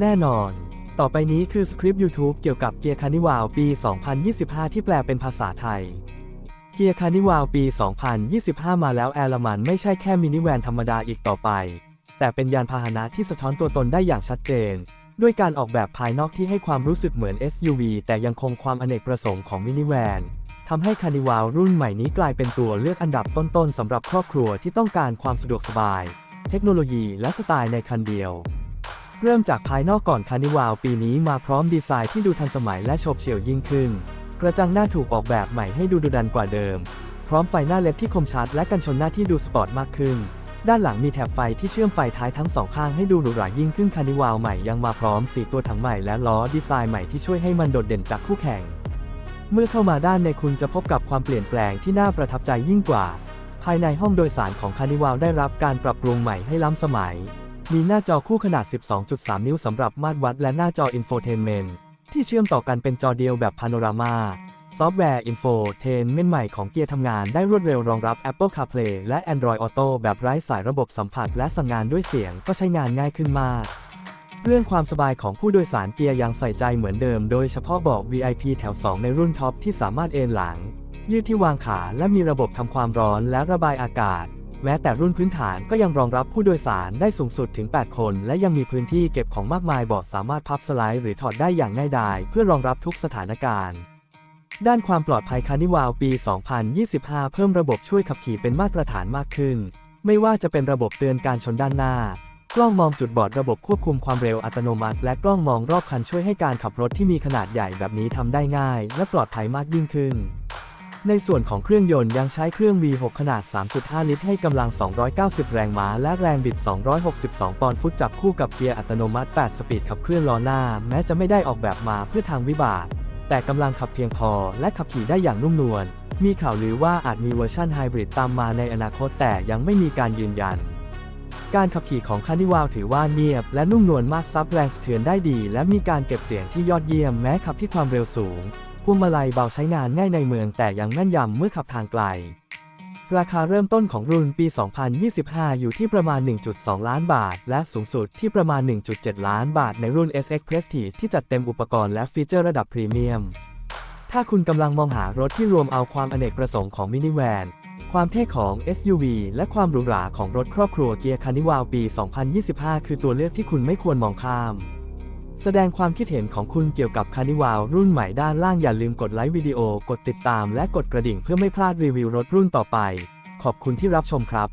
แน่นอน ต่อไปนี้คือสคริปต์ YouTube เกี่ยวกับเกียร์คานิวาลปี 2025 ที่แปลเป็นภาษาไทย เกียร์คานิวาลปี 2025 มาแล้วแอร์ลมันไม่ใช่แค่มินิแวนธรรมดาอีกต่อไป แต่เป็นยานพาหนะที่สะท้อนตัวตนได้อย่างชัดเจน ด้วยการออกแบบภายนอกที่ให้ความรู้สึกเหมือน SUV แต่ยังคงความอเนกประสงค์ของมินิแวนทำให้คานิวาลรุ่นใหม่นี้กลายเป็นตัวเลือกอันดับต้นๆสำหรับครอบครัวที่ต้องการความสะดวกสบาย เทคโนโลยีและสไตล์ในคันเดียว เริ่มจากภายนอกก่อนคานิวาลปีนี้มาพร้อมดีไซน์ที่ดูทันสมัยและโฉบเฉี่ยวยิ่งขึ้น กระจังหน้าถูกออกแบบใหม่ให้ดูดุดันกว่าเดิม พร้อมไฟหน้าเล็ดที่คมชัดและกันชนหน้าที่ดูสปอร์ตมากขึ้น ด้านหลังมีแถบไฟที่เชื่อมไฟท้ายทั้งสองข้างให้ดูหรูหรายิ่งขึ้นคานิวาลใหม่ยังมาพร้อมสีตัวถังใหม่และล้อดีไซน์ใหม่ที่ช่วยให้มันโดดเด่นจากคู่แข่ง เมื่อเข้ามาด้านในคุณจะพบกับความเปลี่ยนแปลงที่น่าประทับใจยิ่งกว่า ภายในห้องโดยสารของคานิวาลได้รับการปรับปรุงใหม่ให้ล้ำสมัย มีหน้าจอคู่ขนาด 12.3 นิ้วสำหรับมาตรวัดและหน้าจออินโฟเทนเมนต์ที่เชื่อมต่อกันเป็นจอเดียวแบบพาโนรามาซอฟต์แวร์อินโฟเทนเมนต์ใหม่ของเกียร์ทำงานได้รวดเร็วรองรับ Apple CarPlay และ Android Auto แบบไร้สายระบบสัมผัสและสั่งงานด้วยเสียงก็ใช้งานง่ายขึ้นมาก เรื่องความสบายของผู้โดยสารเกียร์ยังใส่ใจเหมือนเดิมโดยเฉพาะเบาะ VIP แถว 2 ในรุ่นท็อปที่สามารถเอนหลัง ยืดที่วางขาและมีระบบทำความร้อนและระบายอากาศ แม้แต่รุ่นพื้นฐานก็ยังรองรับผู้โดยสารได้สูงสุดถึง 8 คน และยังมีพื้นที่เก็บของมากมายบาะสามารถพับสไลด์หรือถอดได้อย่างง่ายดายเพื่อรองรับทุกสถานการณ์ ด้านความปลอดภัยคานิวาลปี 2025 เพิ่มระบบช่วยขับขี่เป็นมาตรฐานมากขึ้น ไม่ว่าจะเป็นระบบเตือนการชนด้านหน้า กล้องมองจุดบอดระบบควบคุมความเร็วอัตโนมัติ และกล้องมองรอบคันช่วยให้การขับรถที่มีขนาดใหญ่แบบนี้ทำได้ง่าย และปลอดภัยมากยิ่งขึ้น ในส่วนของเครื่องยนต์ยังใช้เครื่อง V6 ขนาด 3.5 ลิตรให้กำลัง 290 แรงม้า และแรงบิด 262 ปอนด์ฟุตจับคู่กับเกียร์อัตโนมัติ 8 สปีดขับเคลื่อนล้อหน้า แม้จะไม่ได้ออกแบบมาเพื่อทางวิบาก แต่กำลังขับเพียงพอและขับขี่ได้อย่างนุ่มนวล มีข่าวลือว่าอาจมีเวอร์ชันไฮบริดตามมาในอนาคตแต่ยังไม่มีการยืนยัน การขับขี่ของคานิวาลถือว่าเงียบ และนุ่มนวลมากซับแรงสะเทือนได้ดี และมีการเก็บเสียงที่ยอดเยี่ยมแม้ขับที่ความเร็วสูงพวงมาลัยเบาใช้งานง่ายในเมืองแต่ยังแม่นยำเมื่อขับทางไกล ราคาเริ่มต้นของรุ่นปี 2025 อยู่ที่ประมาณ 1.2 ล้านบาท และสูงสุดที่ประมาณ 1.7 ล้านบาทในรุ่น SX Prestige ที่จัดเต็มอุปกรณ์และฟีเจอร์ระดับพรีเมียม ถ้าคุณกำลังมองหารถที่รวมเอาความอเนกประสงค์ของมินิแวน ความเท่ของ SUV และความหรูหราของรถครอบครัวเกียร์คานิวาลปี 2025 คือตัวเลือกที่คุณไม่ควรมองข้าม แสดงความคิดเห็นของคุณเกี่ยวกับคานิวาลรุ่นใหม่ด้านล่างอย่าลืมกดไลค์วิดีโอ กดติดตามและกดกระดิ่งเพื่อไม่พลาดรีวิวรถรุ่นต่อไป ขอบคุณที่รับชมครับ